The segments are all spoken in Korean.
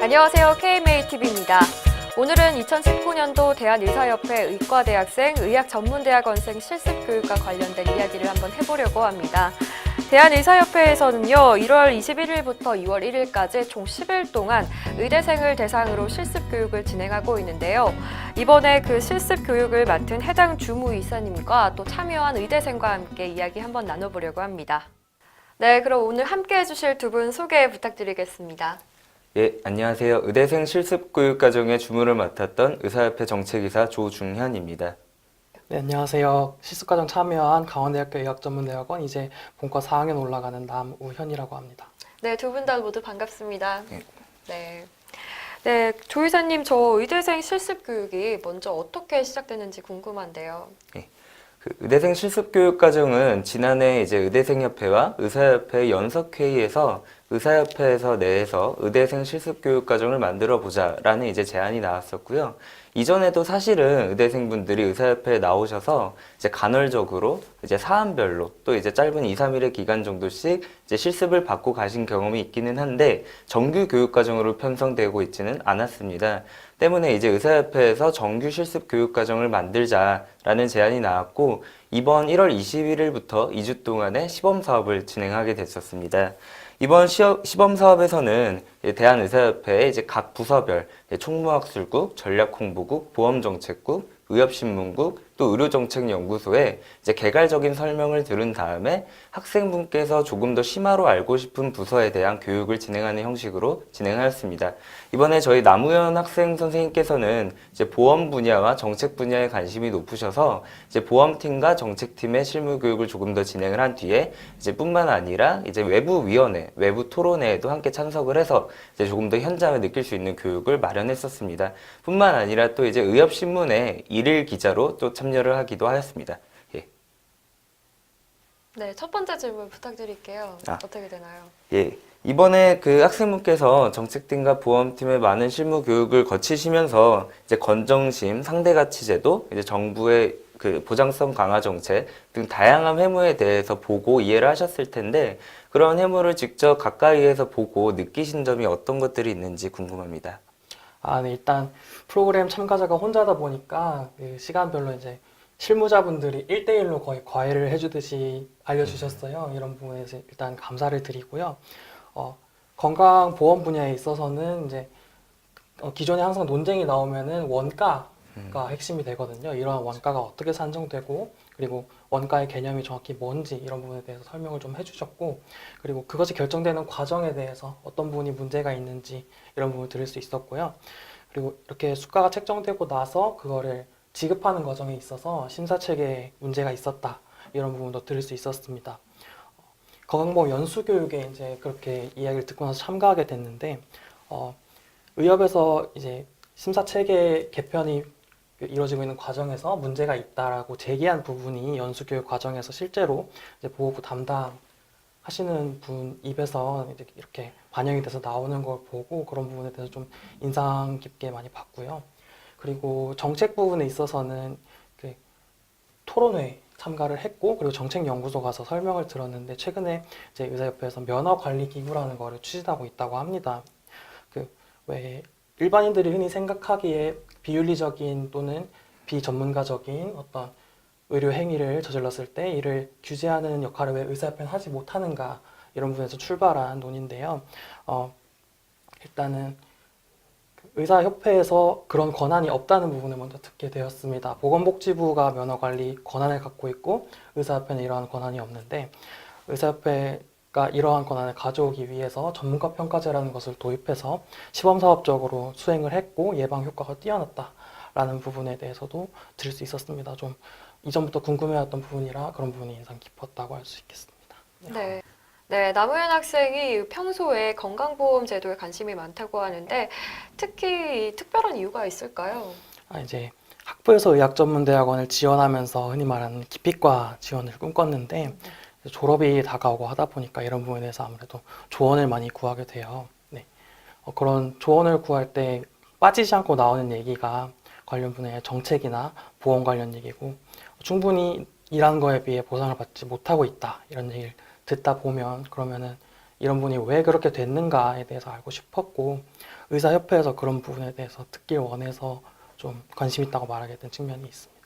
안녕하세요. KMATV입니다. 오늘은 2019년도 대한의사협회 의과대학생, 의학전문대학원생 실습교육과 관련된 이야기를 한번 해보려고 합니다. 대한의사협회에서는요, 1월 21일부터 2월 1일까지 총 10일 동안 의대생을 대상으로 실습교육을 진행하고 있는데요. 이번에 그 실습교육을 맡은 해당 주무이사님과 또 참여한 의대생과 함께 이야기 한번 나눠보려고 합니다. 네, 그럼 오늘 함께 해주실 두 분 소개 부탁드리겠습니다. 예, 안녕하세요. 의대생 실습 교육 과정의 주무를 맡았던 의사협회 정책이사 조중현입니다. 네, 안녕하세요. 실습과정 참여한 강원대학교 의학전문대학원 이제 본과 4학년 올라가는 남우현이라고 합니다. 네, 두 분 다 모두 반갑습니다. 네. 네. 네, 조 이사님, 저 의대생 실습 교육이 먼저 어떻게 시작됐는지 궁금한데요. 그 의대생 실습 교육 과정은 지난해 이제 의대생협회와 의사협회 연석회의에서 의사협회에서 내에서 의대생 실습 교육 과정을 만들어 보자라는 이제 제안이 나왔었고요. 이전에도 사실은 의대생분들이 의사협회에 나오셔서 이제 간헐적으로 이제 사안별로 또 이제 짧은 2, 3일의 기간 정도씩 이제 실습을 받고 가신 경험이 있기는 한데 정규 교육 과정으로 편성되고 있지는 않았습니다. 때문에 이제 의사협회에서 정규 실습 교육 과정을 만들자라는 제안이 나왔고 이번 1월 21일부터 2주 동안의 시범 사업을 진행하게 됐었습니다. 이번 시범 사업에서는 대한의사협회의 이제 각 부서별 총무학술국, 전략홍보국, 보험정책국, 의협신문국, 또 의료정책연구소에 이제 개괄적인 설명을 들은 다음에 학생분께서 조금 더 심화로 알고 싶은 부서에 대한 교육을 진행하는 형식으로 진행하였습니다. 이번에 저희 남우현 학생 선생님께서는 이제 보험 분야와 정책 분야에 관심이 높으셔서 이제 보험팀과 정책팀의 실무 교육을 조금 더 진행을 한 뒤에 이제 뿐만 아니라 이제 외부 위원회, 외부 토론회에도 함께 참석을 해서 이제 조금 더 현장을 느낄 수 있는 교육을 마련했었습니다. 뿐만 아니라 또 이제 의협신문에 일일 기자로 또 참 여를 하기도 하였습니다. 예. 네, 첫 번째 질문 부탁드릴게요. 아. 어떻게 되나요? 예. 이번에 그 학생분께서 정책팀과 보험팀의 많은 실무 교육을 거치시면서 이제 건정심, 상대가치제도, 이제 정부의 그 보장성 강화 정책 등 다양한 해무에 대해서 보고 이해를 하셨을 텐데 그런 해무를 직접 가까이에서 보고 느끼신 점이 어떤 것들이 있는지 궁금합니다. 아, 네, 일단 프로그램 참가자가 혼자다 보니까 그 시간별로 이제 실무자분들이 1대1로 거의 과외를 해주듯이 알려주셨어요. 이런 부분에 서 일단 감사를 드리고요. 어, 건강보험 분야에 있어서는 이제 어, 기존에 항상 논쟁이 나오면은 원가 가 핵심이 되거든요. 이러한 원가가 어떻게 산정되고 그리고 원가의 개념이 정확히 뭔지 이런 부분에 대해서 설명을 좀 해주셨고 그리고 그것이 결정되는 과정에 대해서 어떤 부분이 문제가 있는지 이런 부분을 들을 수 있었고요. 그리고 이렇게 수가가 책정되고 나서 그거를 지급하는 과정에 있어서 심사 체계에 문제가 있었다 이런 부분도 들을 수 있었습니다. 건강보험 연수 교육에 이제 그렇게 이야기를 듣고 나서 참가하게 됐는데 어, 의협에서 이제 심사 체계 개편이 이루어지고 있는 과정에서 문제가 있다라고 제기한 부분이 연수 교육 과정에서 실제로 이제 보호부 담당 하시는 분 입에서 이제 이렇게 반영이 돼서 나오는 걸 보고 그런 부분에 대해서 좀 인상 깊게 많이 봤고요. 그리고 정책 부분에 있어서는 그 토론회 참가를 했고 그리고 정책연구소 가서 설명을 들었는데 최근에 이제 의사협회에서 면허 관리 기구라는 거를 추진하고 있다고 합니다. 그 왜 일반인들이 흔히 생각하기에 비윤리적인 또는 비전문가적인 어떤 의료 행위를 저질렀을 때 이를 규제하는 역할을 왜 의사협회는 하지 못하는가 이런 부분에서 출발한 논인데요. 어, 일단은 의사협회에서 그런 권한이 없다는 부분을 먼저 듣게 되었습니다. 보건복지부가 면허관리 권한을 갖고 있고 의사협회는 이러한 권한이 없는데 의사협회 가 이러한 권한을 가져오기 위해서 전문가 평가제라는 것을 도입해서 시범 사업적으로 수행을 했고 예방 효과가 뛰어났다라는 부분에 대해서도 들을 수 있었습니다. 좀 이전부터 궁금해왔던 부분이라 그런 부분이 인상 깊었다고 할 수 있겠습니다. 네. 네, 남우현 학생이 평소에 건강보험 제도에 관심이 많다고 하는데 특히 특별한 이유가 있을까요? 아, 이제 학부에서 의학전문대학원을 지원하면서 흔히 말하는 기피과 지원을 꿈꿨는데 졸업이 다가오고 하다 보니까 이런 부분에 대해서 아무래도 조언을 많이 구하게 돼요. 네. 어, 그런 조언을 구할 때 빠지지 않고 나오는 얘기가 관련 분야의 정책이나 보험 관련 얘기고 충분히 일한 거에 비해 보상을 받지 못하고 있다 이런 얘기를 듣다 보면 그러면은 이런 분이 왜 그렇게 됐는가에 대해서 알고 싶었고 의사협회에서 그런 부분에 대해서 듣길 원해서 좀 관심 있다고 말하게 된 측면이 있습니다.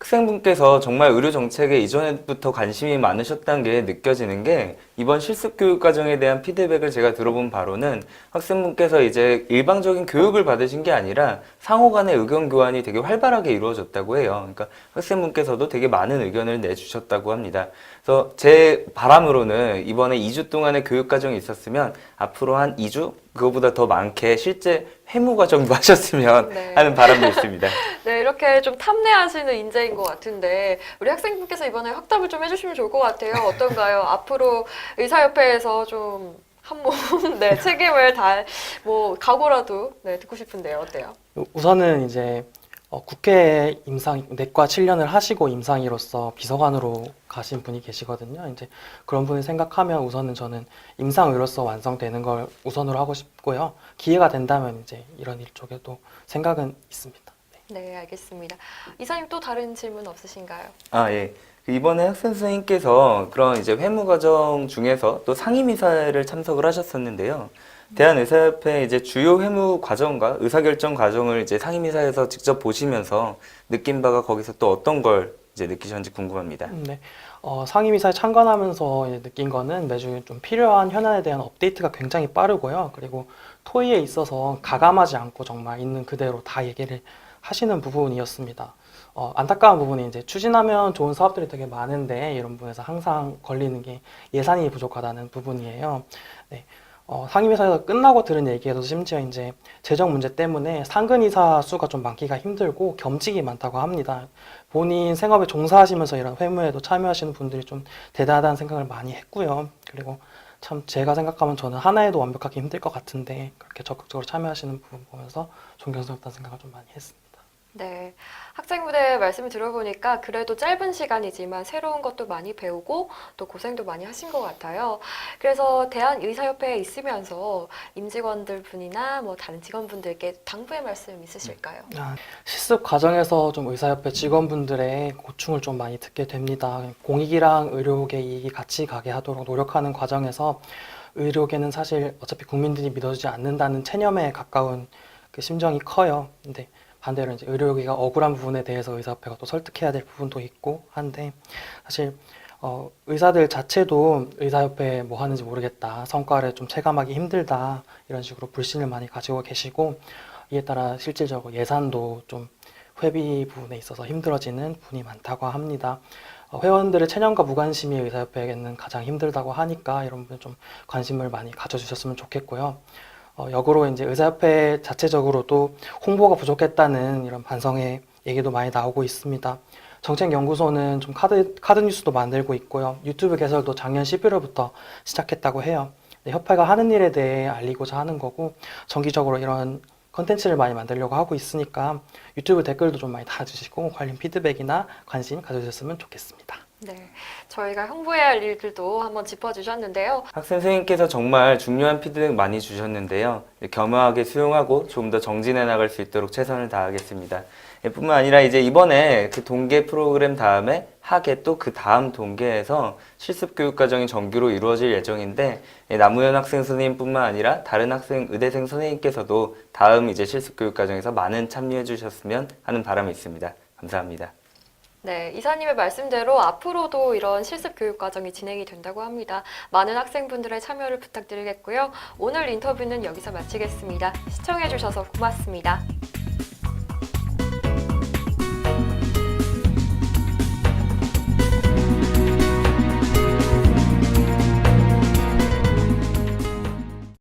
학생분께서 정말 의료 정책에 이전부터 관심이 많으셨다는 게 느껴지는 게 이번 실습 교육 과정에 대한 피드백을 제가 들어본 바로는 학생분께서 이제 일방적인 교육을 받으신 게 아니라 상호 간의 의견 교환이 되게 활발하게 이루어졌다고 해요. 그러니까 학생분께서도 되게 많은 의견을 내주셨다고 합니다. 그래서 제 바람으로는 이번에 2주 동안의 교육 과정이 있었으면 앞으로 한 2주 그거보다 더 많게 실제 회무 과정도 하셨으면 네. 하는 바람도 있습니다. 네, 이렇게 좀 탐내하시는 인재인 것 같은데 우리 학생분께서 이번에 확답을 좀 해주시면 좋을 것 같아요. 어떤가요? 앞으로 의사협회에서 좀 한몸 네, 책임을 다할 뭐 각오라도 네, 듣고 싶은데요. 어때요? 우선은 이제 어, 국회에 임상 내과 7년을 하시고 임상의로서 비서관으로 가신 분이 계시거든요. 이제 그런 분을 생각하면 우선은 저는 임상의로서 완성되는 걸 우선으로 하고 싶고요. 기회가 된다면 이제 이런 일 쪽에도 생각은 있습니다. 네. 네, 알겠습니다. 이사님 또 다른 질문 없으신가요? 아, 예. 그 이번에 학생 선생님께서 그런 이제 회무 과정 중에서 또 상임이사를 참석을 하셨었는데요. 대한의사협회 이제 주요 회무 과정과 의사결정 과정을 이제 상임이사에서 직접 보시면서 느낀 바가 거기서 또 어떤 걸 이제 느끼셨는지 궁금합니다. 음, 네. 어, 상임이사에 참관하면서 이제 느낀 거는 매주 좀 필요한 현안에 대한 업데이트가 굉장히 빠르고요. 그리고 토의에 있어서 가감하지 않고 정말 있는 그대로 다 얘기를 하시는 부분이었습니다. 어, 안타까운 부분이 이제 추진하면 좋은 사업들이 되게 많은데 이런 부분에서 항상 걸리는 게 예산이 부족하다는 부분이에요. 네. 어, 상임이사에서 끝나고 들은 얘기에도 심지어 이제 재정 문제 때문에 상근이사 수가 좀 많기가 힘들고 겸직이 많다고 합니다. 본인 생업에 종사하시면서 이런 회무에도 참여하시는 분들이 좀 대단하다는 생각을 많이 했고요. 그리고 참 제가 생각하면 저는 하나에도 완벽하기 힘들 것 같은데 그렇게 적극적으로 참여하시는 부분 보면서 존경스럽다는 생각을 좀 많이 했습니다. 네, 학생부대 말씀을 들어보니까 그래도 짧은 시간이지만 새로운 것도 많이 배우고 또 고생도 많이 하신 것 같아요. 그래서 대한의사협회에 있으면서 임직원들 분이나 뭐 다른 직원분들께 당부의 말씀 있으실까요? 아, 실습 과정에서 좀 의사협회 직원분들의 고충을 좀 많이 듣게 됩니다. 공익이랑 의료계 이익이 같이 가게 하도록 노력하는 과정에서 의료계는 사실 어차피 국민들이 믿어주지 않는다는 체념에 가까운 그 심정이 커요. 근데 반대로 이제 의료계가 억울한 부분에 대해서 의사협회가 또 설득해야 될 부분도 있고 한데 사실 어, 의사들 자체도 의사협회 뭐 하는지 모르겠다, 성과를 좀 체감하기 힘들다 이런 식으로 불신을 많이 가지고 계시고 이에 따라 실질적으로 예산도 좀 회비 부분에 있어서 힘들어지는 분이 많다고 합니다. 어, 회원들의 체념과 무관심이 의사협회에게는 가장 힘들다고 하니까 부분 좀 관심을 많이 가져주셨으면 좋겠고요. 어, 역으로 이제 의사협회 자체적으로도 홍보가 부족했다는 이런 반성의 얘기도 많이 나오고 있습니다. 정책연구소는 좀 카드, 카드 뉴스도 만들고 있고요. 유튜브 개설도 작년 11월부터 시작했다고 해요. 네, 협회가 하는 일에 대해 알리고자 하는 거고, 정기적으로 이런 컨텐츠를 많이 만들려고 하고 있으니까 유튜브 댓글도 좀 많이 달아주시고 관련 피드백이나 관심 가져주셨으면 좋겠습니다. 네, 저희가 홍보해야 할 일들도 한번 짚어주셨는데요. 학생 선생님께서 정말 중요한 피드백 많이 주셨는데요. 겸허하게 수용하고 좀 더 정진해 나갈 수 있도록 최선을 다하겠습니다. 예, 뿐만 아니라 이제 이번에 그 동계 프로그램 다음에 하계 또그 다음 동계에서 실습 교육 과정이 정규로 이루어질 예정인데 예, 남우현 학생 선생님뿐만 아니라 다른 학생 의대생 선생님께서도 다음 이제 실습 교육 과정에서 많은 참여해 주셨으면 하는 바람이 있습니다. 감사합니다. 네, 이사님의 말씀대로 앞으로도 이런 실습 교육 과정이 진행이 된다고 합니다. 많은 학생분들의 참여를 부탁드리겠고요. 오늘 인터뷰는 여기서 마치겠습니다. 시청해주셔서 고맙습니다.